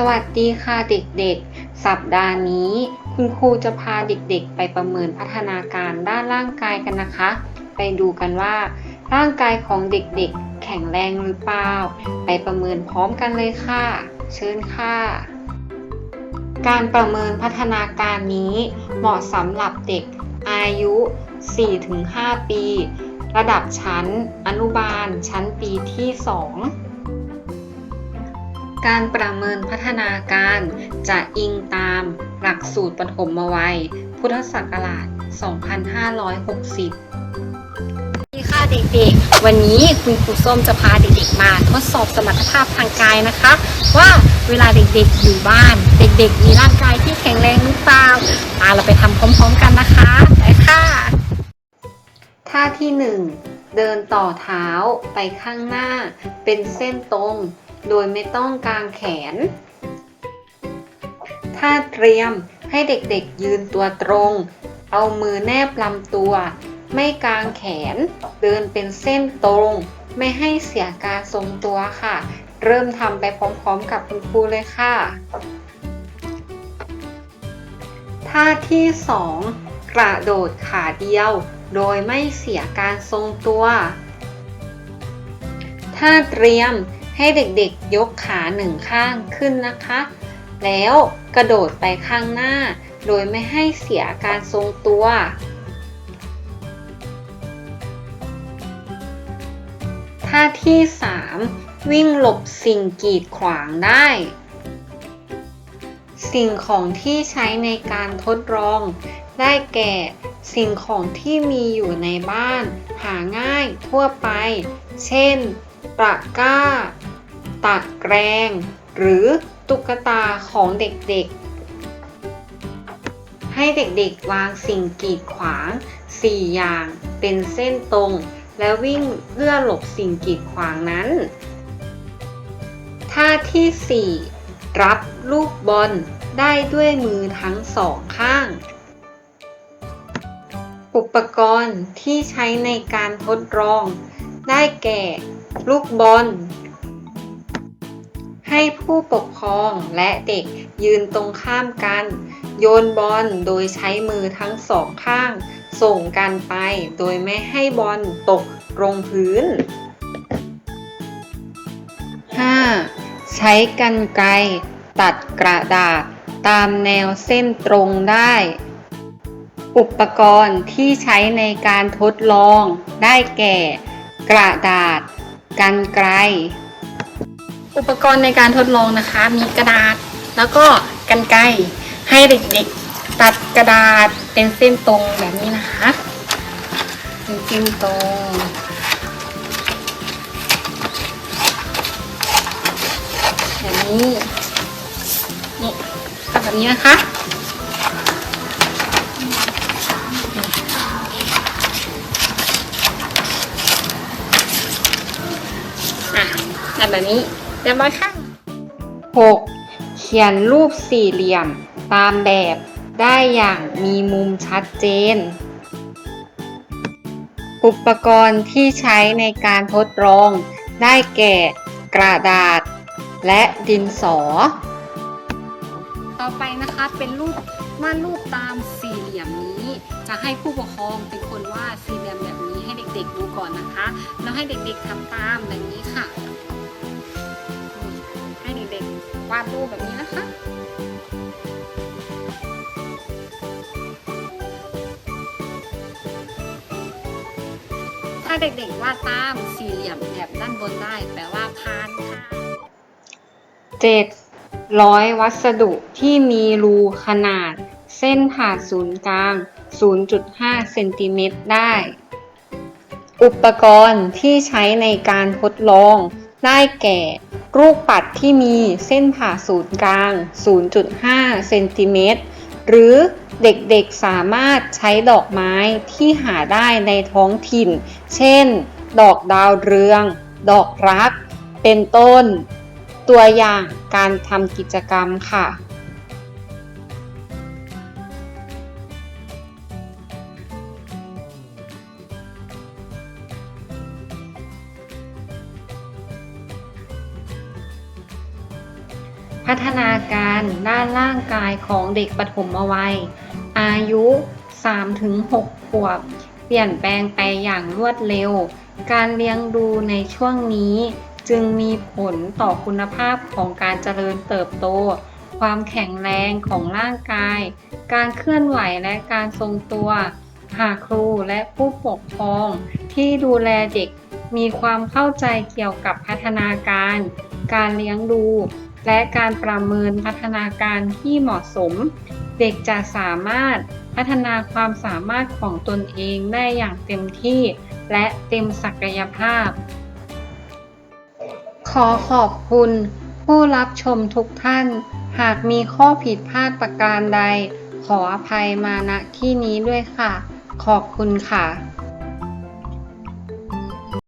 สวัสดีค่ะเด็กๆ สัปดาห์นี้ คุณครูจะพาเด็กๆ ไปประเมินพัฒนาการด้านร่างกายกันนะคะ ไปดูกันว่า ร่างกายของเด็กๆ แข็งแรงหรือเปล่า ไปประเมินพร้อมกันเลยค่ะ เชิญค่ะ การประเมินพัฒนาการนี้ เหมาะสำหรับเด็กอายุ 4-5 ปี ระดับชั้น อนุบาล ชั้นปีที่ 2 การประเมินพัฒนาการจะอิงตามหลักสูตรปฐมวัย พุทธศักราช 2560สวัสดีค่ะเด็กๆ วันนี้คุณครูส้มจะพาเด็กๆมาทดสอบสมรรถภาพทางกายนะคะ ว่าเวลาเด็กๆอยู่บ้าน เด็กๆ มีร่างกายที่แข็งแรงหรือเปล่ามาเราไปทำพร้อมๆกันนะคะไปค่ะ ท่าที่ 1 เดินต่อเท้าไปข้างหน้า เป็นเส้นตรง โดยไม่ต้องกางแขน ท่าเตรียมให้เด็กๆยืนตัวตรง เอามือแนบลำตัว ไม่กางแขน เดินเป็นเส้นตรง ไม่ให้เสียการทรงตัวค่ะ เริ่มทำไปพร้อมๆกับคุณครูเลยค่ะ ท่าที่ 2 กระโดดขาเดียว โดยไม่เสียการทรงตัว ท่าเตรียม ให้เด็กๆยกขาหนึ่งข้างขึ้นนะคะ แล้วกระโดดไปข้างหน้า โดยไม่ให้เสียการทรงตัว ท่าที่ 3 วิ่งหลบสิ่งกีดขวางได้ สิ่งของที่ใช้ในการทดลอง ได้แก่สิ่งของที่มีอยู่ในบ้าน หาง่ายทั่วไป เช่นตะกร้า ตักแกรง หรือตุ๊กตาของเด็กๆ ให้เด็กๆวางสิ่งกีดขวาง 4 อย่างเป็นเส้นตรง และวิ่งเพื่อหลบสิ่งกีดขวางนั้น ท่าที่ 4 รับลูกบอลได้ด้วยมือทั้งสองข้าง อุปกรณ์ที่ใช้ในการทดลอง ได้แก่ ลูกบอล ให้ผู้ปกครองและเด็กยืนตรงข้ามกัน โยนบอลโดยใช้มือทั้งสองข้าง ส่งกันไปโดยไม่ให้บอลตกลงพื้น 5. ใช้กรรไกรตัดกระดาษตามแนวเส้นตรงได้ อุปกรณ์ที่ใช้ในการทดลองได้แก่ กระดาษกรรไกร อุปกรณ์ในการทดลองนะคะ มีกระดาษแล้วก็กรรไกรให้เด็กๆ ตัดกระดาษเป็นเส้นตรงแบบนี้นะคะเป็นเส้นตรงแบบนี้นี่ทำแบบนี้นะคะอะทำแบบนี้ รียบร้อยค่ะ 6. เขียนรูปสี่เหลี่ยมตามแบบได้อย่างมีมุมชัดเจน อุปกรณ์ที่ใช้ในการทดลองได้แก่ กระดาษ และดินสอ ต่อไปนะคะเป็นรูปวาดรูปตามสี่เหลี่ยมนี้ จะให้ผู้ปกครองเป็นคนวาดสี่เหลี่ยมแบบนี้ให้เด็กๆดูก่อนนะคะ แล้วให้เด็กๆทำตามแบบนี้ค่ะให้เด็กๆ วาดรูปแบบนี้นะคะถ้าเด็กๆวาดตามสี่เหลี่ยมแบบด้านบนได้ แปลว่าผ่านค่ะ 7. ร้อยวัสดุที่มีรูขนาด เส้นผ่าศูนย์กลาง 0.5 เซนติเมตรได้ อุปกรณ์ที่ใช้ในการทดลอง ได้แก่ ลูกปัดที่มีเส้นผ่าศูนย์กลาง 0.5 เซนติเมตร หรือเด็กๆสามารถใช้ดอกไม้ที่หาได้ในท้องถิ่น เช่น ดอกดาวเรือง ดอกรัก เป็นต้น ตัวอย่างการทำกิจกรรมค่ะ พัฒนาการด้านร่างกายของเด็กปฐมวัย อายุ 3-6 ขวบ เปลี่ยนแปลงไปอย่างรวดเร็ว การเลี้ยงดูในช่วงนี้จึงมีผลต่อคุณภาพของการเจริญเติบโต ความแข็งแรงของร่างกาย การเคลื่อนไหวและการทรงตัว หากครูและผู้ปกครองที่ดูแลเด็กมีความเข้าใจเกี่ยวกับพัฒนาการ การเลี้ยงดู และการประเมินพัฒนาการที่เหมาะสม เด็กจะสามารถพัฒนาความสามารถของตนเองได้อย่างเต็มที่ และเต็มศักยภาพ ขอขอบคุณ ผู้รับชมทุกท่าน หากมีข้อผิดพลาดประการใด ขออภัยมาณที่นี้ด้วยค่ะ ขอบคุณค่ะ